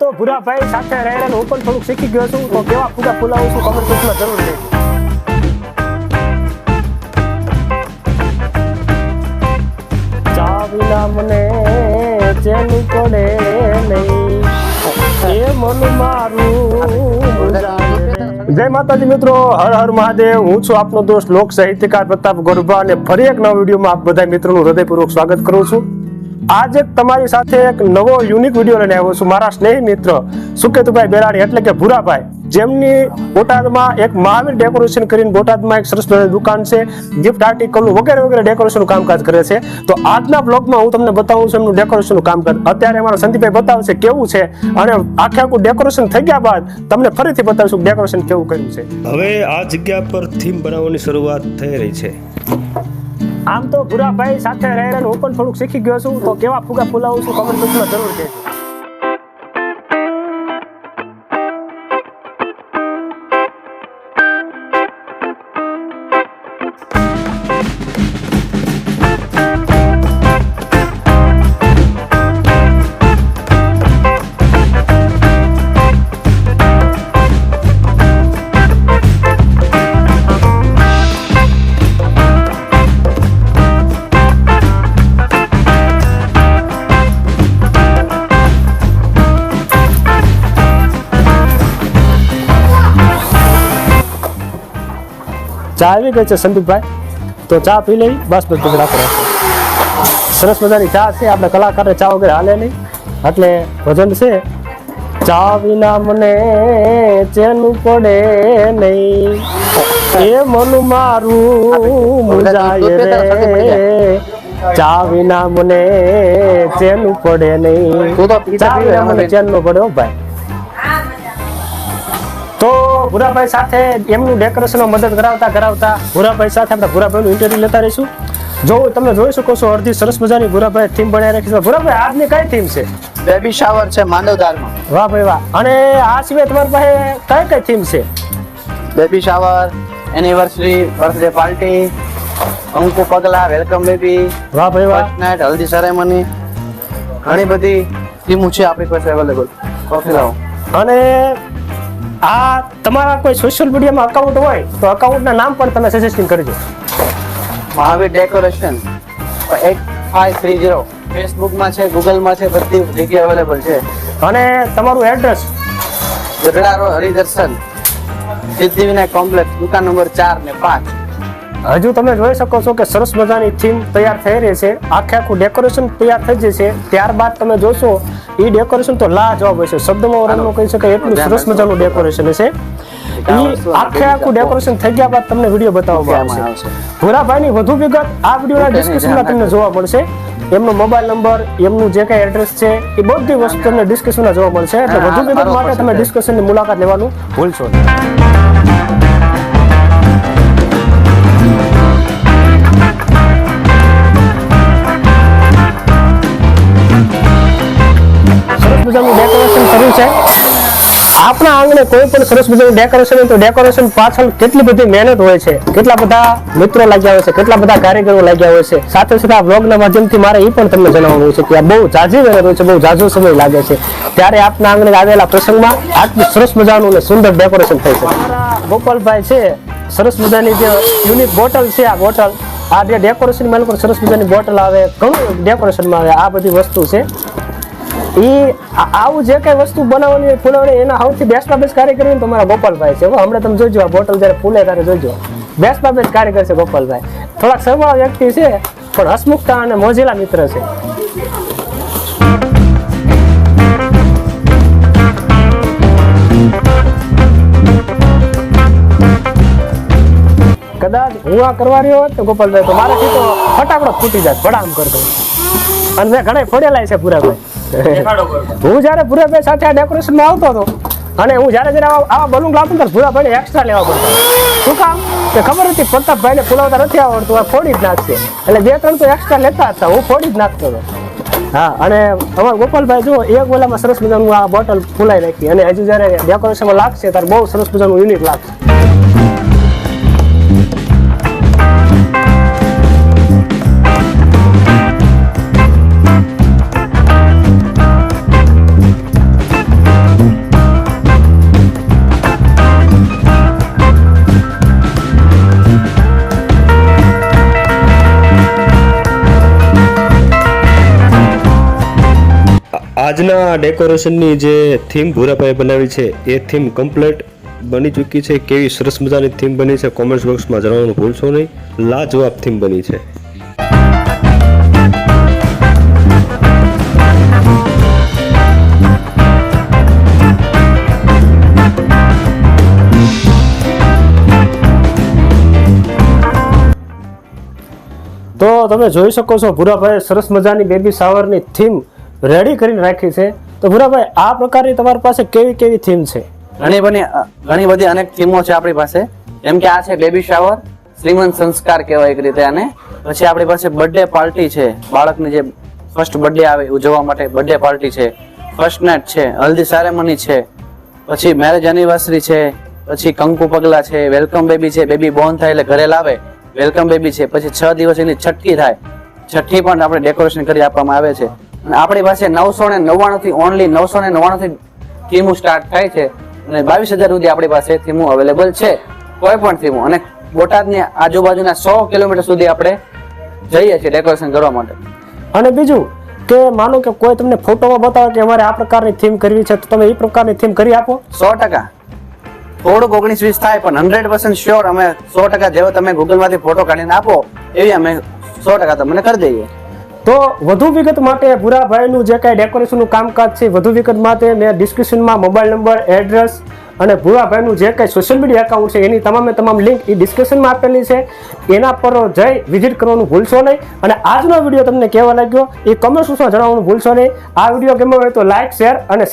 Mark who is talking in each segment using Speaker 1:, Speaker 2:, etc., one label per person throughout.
Speaker 1: તો ભૂરાભાઈ સાથે રહીને હું પણ થોડુંક શીખી ગયો છું, તો કેવા પૂજા ફૂલાવું છું ખબર બોક્સમાં જરૂર છે વિના મને ચેન પડે નહીં, એ મન મારું જય માતાજી મિત્રો, હર હર મહાદેવ, હું છું આપનો દોસ્ત લોક સાહિત્યકાર પ્રતાપ ગોરબા અને ફરી એક નવા વિડીયોમાં આપ બધા મિત્રોનું હૃદયપૂર્વક સ્વાગત કરું છું. આજ તમારી સાથે એક નવો યુનિક વીડિયો લઈને આવ્યો છું, મારા સ્નેહી મિત્ર સુકેતુભાઈ બેરાણી, એટલે કે ભૂરાભાઈ, જેમની બોટાદમાં એક મહાવીર ડેકોરેશન કરીને બોટાદમાં એક સરસ દુકાન છે ગિફ્ટ આર્ટિકલનું વગેરે વગેરે ડેકોરેશનનું કામકાજ કરે છે. તો આજના બ્લોગમાં હું તમને બતાવું છું એમનું ડેકોરેશનનું કામકાજ. અત્યારે અમારા સંદીપભાઈ બતાવશે કેવું છે, અને આખે આખું ડેકોરેશન થઈ ગયા બાદ તમને ફરીથી બતાવીશું ડેકોરેશન કેવું કર્યું છે.
Speaker 2: હવે આ જગ્યા પર થીમ બનાવવાની શરૂઆત થઈ રહી છે.
Speaker 1: આમ તો ભૂરાભાઈ સાથે રહીને હું પણ થોડુંક શીખી ગયો છું. તો કેવા ફુગા ફુલાવું છું ખબર પૂછવા જરૂર કહેજો. ચા આવી ગઈ છે સંદીપભાઈ. તો ચા પી લઈ બસ બધું રાખો સરસ મજાની ચા છે આપણે કલાકારને ચા વગેરે હાલે નહીં. એટલે ભજન છે ચા વિના મને ચેન પડે નહીં. એ મન મારું મુંજાય રે. ચા વિના મને ચેન પડે નહીં. ચા વિના મને ચેન નો પડે ભાઈ. તો ભૂરાભાઈ સાથે એમનું ડેકોરેશનમાં મદદ કરાવતા કરાવતા ભૂરાભાઈ સાથે આપણે ભૂરાભાઈનું ઇન્ટરવ્યુ લેતા રહીશું. જો તમે જોઈ શકો છો અડધી સરસ મજાની ભૂરાભાઈ થીમ બનાવી રાખી છે. ભૂરાભાઈ આજની કઈ થીમ છે?
Speaker 3: બેબી શાવર છે માંડવદારમાં
Speaker 1: વાહ ભાઈ વાહ. અને આ સિવાય તમારી પાસે કઈ કઈ થીમ છે?
Speaker 3: Baby shower anniversary birthday party અંકુ પગલા વેલકમ બેબી
Speaker 1: વાહ ભાઈ વાહ.
Speaker 3: નાઇટ હલ્દી સેરેમની ઘણી બધી થીમો છે આપણી પાસે અવેલેબલ કોફી લાવો.
Speaker 1: અને આ તમારા કોઈ સોશિયલ મીડિયામાં અકાઉન્ટ હોય તો અકાઉન્ટના નામ પણ તમે સજેસ્ટિંગ કરજો.
Speaker 3: Mahavir decoration at five three zero ફેસબુકમાં છે ગૂગલમાં છે બધી જગ્યાએ અવેલેબલ છે.
Speaker 1: અને તમારું address
Speaker 3: Gadhada road Haridarshan. Siddhivinayak complex દુકાન નંબર ચાર ને પાંચ.
Speaker 1: હજુ તમે જોઈ શકો છો કે સરસ મજાની થીમ તૈયાર થઈ રહી છે. આખે આખું ડેકોરેશન તૈયાર થઈ જશે. ત્યારબાદ તમે જોશો એ ડેકોરેશન તો લાજવાબ હશે શબ્દમાં વર્ણન કહી શકાય એટલું સરસ મજાનું ડેકોરેશન હશે. આખે આખું ડેકોરેશન થઈ ગયા બાદ તમને વીડિયો બતાવવામાં આવશે. ભૂરાભાઈની વધુ વિગત આ વિડીયોના ડિસ્કશનમાં તમને જોવા મળશે. એમનો મોબાઈલ નંબર એમનું જે કઈ એડ્રેસ છે એ બધી વસ્તુ તમને ડિસ્કશનમાં જોવા મળશે. એટલે વધુ વિગત માટે તમે ડિસ્કશનની મુલાકાત લેવાનું ભૂલશો નહીં. સરસ મજાનું ડેકોરેશન કર્યું છે. આપણા આંગણે કોઈ પણ સરસ મજાનું ડેકોરેશન હોય તો ડેકોરેશન પાછળ કેટલી બધી મહેનત હોય છે, કેટલા બધા મિત્રો લાગ્યા હોય છે, કેટલા બધા કારીગરો લાગ્યા હોય છે. સાથે સાથે આ બ્લોગના માધ્યમથી મારે એ પણ તમને જણાવવાનું છે કે આ બહુ ઝાઝી મહેનત હોય છે, બહુ ઝાઝો સમય લાગે છે. ત્યારે આપના આંગણે આવેલા પ્રસંગમાં આટલું સરસ મજાનું અને સુંદર ડેકોરેશન થઈ છે. ગોપાલભાઈ છે, સરસ મજાની જે યુનિક બોટલ છે આ બોટલ આ જે ડેકોરેશનમાં લોકો સરસ મજાની બોટલ આવે, ઘણું ડેકોરેશનમાં આવે, આ બધી વસ્તુ છે. આ- આવું જે કઈ વસ્તુ બનાવવાની હોય, ફૂલવણી, એના સૌથી બેસ્ટમાં બેસ્ટ કારીગર હોય ને તો મારા ગોપાલભાઈ છે. હમણાં તમે જોજો આ બોટલ જ્યારે ફૂલે ત્યારે જોજો. બેસ્ટમાં બેસ્ટ કારીગર છે ગોપાલભાઈ. થોડાક સરવાળા વ્યક્તિ છે, પણ હસમુખતા અને મોજીલા મિત્ર છે. કદાચ હું આ કરવા રહ્યો હોત તો ગોપાલભાઈ, તો મારાથી તો ફટાફટ ફૂટી જાય ભડામ કરતો અને મેં ઘણા ફોડેલા છે પૂરાભાઈ. હું જ્યારે ભૂરાભાઈ સાથે આ ડેકોરેશનમાં આવતો હતો, અને હું જ્યારે જ્યારે આવા બલૂન લાવતો ત્યારે ભૂરાભાઈને એક્સ્ટ્રા લેવા પડતા શું કામ? કે ખબર હતી પ્રતાપભાઈને ફૂલાવતા નથી આવડતું, આ ફોડી જ નાખશે. એટલે બે ત્રણ તો એક્સ્ટ્રા લેતા હતા, હું ફોડી જ નાખતો હતો. હા, અને અમારા ગોપાલભાઈ જો એક ઓલામાં સરસ મજાનું આ બોટલ ફૂલાઈ રાખી અને હજુ જ્યારે ડેકોરેશનમાં લાગશે, ત્યારે બહુ સરસ મજાનું યુનિક લાગશે.
Speaker 2: આજના ડેકોરેશનની જે થીમ ભૂરાભાઈ બનાવી છે, એ થીમ કમ્પ્લીટ બની ચૂકી છે. કેવી સરસ મજાની થીમ બની છે કોમેન્ટ બોક્સમાં જણાવવાનું ભૂલશો નહીં. લાજવાબ થીમ બની છે.
Speaker 1: તો તમે જોઈ શકો છો ભૂરાભાઈ સરસ મજાની બેબી શાવરની થીમ રેડી કરીને રાખી છે. તો ભૂરાભાઈ, આ પ્રકારની તમારી પાસે કેવી કેવી થીમ છે?
Speaker 3: ઘણી બધી ઘણી બધી અનેક થીમો છે આપણી પાસે. જેમ કે આ છે બેબી શાવર શ્રીમંત સંસ્કાર કહેવાય એક રીતે આને. પછી આપણી પાસે બર્થડે પાર્ટી છે. બાળકની જે ફર્સ્ટ બર્થડે આવે ઉજવવા માટે બર્થડે પાર્ટી છે. ફર્સ્ટ નાઇટ છે હલ્દી સેરેમની છે. પછી મેરેજ એનિવર્સરી છે. પછી કંકુ પગલા છે વેલકમ બેબી છે બેબી બોર્ન થાય એટલે ઘરે લાવે વેલકમ બેબી છે. પછી છ દિવસ એની છઠ્ઠી થાય. છઠ્ઠી પણ આપણે ડેકોરેશન કરી આપવામાં આવે છે. આપણી પાસે નવસો ને નવ્વાણું થી ઓનલી નવસો ને નવ્વાણું થી થીમું સ્ટાર્ટ થાય છે. અને બાવીસ હજાર સુધી આપણી પાસે થીમો અવેલેબલ છે. કોઈ પણ થીમો. અને બોટાદની આજુબાજુના સો કિલોમીટર સુધી આપણે જઈએ છીએ ડેકોરેશન કરવા માટે.
Speaker 1: અને બીજું કે માનો કે કોઈ તમને ફોટોમાં બતાવે કે અમારે આ પ્રકારની થીમ કરવી છે તો તમે એ પ્રકારની થીમ કરી આપો.
Speaker 3: સો ટકા. થોડુંક ઓગણીસ વીસ થાય પણ હંડ્રેડ પર્સન્ટ શ્યોર અમે સો ટકા જેવો તમે ગૂગલમાંથી ફોટો કાઢીને આપો એવી અમે સો ટકા તમને કરી દઈએ.
Speaker 1: તો વધુ વિગત માટે ભૂરાભાઈનું જે કાંઈ ડેકોરેશનનું કામકાજ છે વધુ વિગત માટે મેં ડિસ્ક્રિપ્શનમાં મોબાઈલ નંબર એડ્રેસ અને ભૂરાભાઈનું જે કાંઈ સોશિયલ મીડિયા એકાઉન્ટ છે એની તમામે તમામ લિંક એ ડિસ્ક્રિપ્શનમાં આપેલી છે. એના પર જઈ વિઝિટ કરવાનું ભૂલશો નહીં. અને આજનો વીડિયો તમને કેવો લાગ્યો એ કમેન્ટ બોક્સમાં જણાવવાનું ભૂલશો નહીં. આ વીડિયો ગમ્યો હોય તો લાઇક શેર અને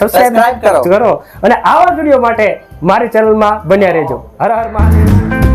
Speaker 3: કરો.
Speaker 1: કરો. અને આવા વીડિયો માટે મારી ચેનલમાં બન્યા રહેજો. હર હર મહાદેવ.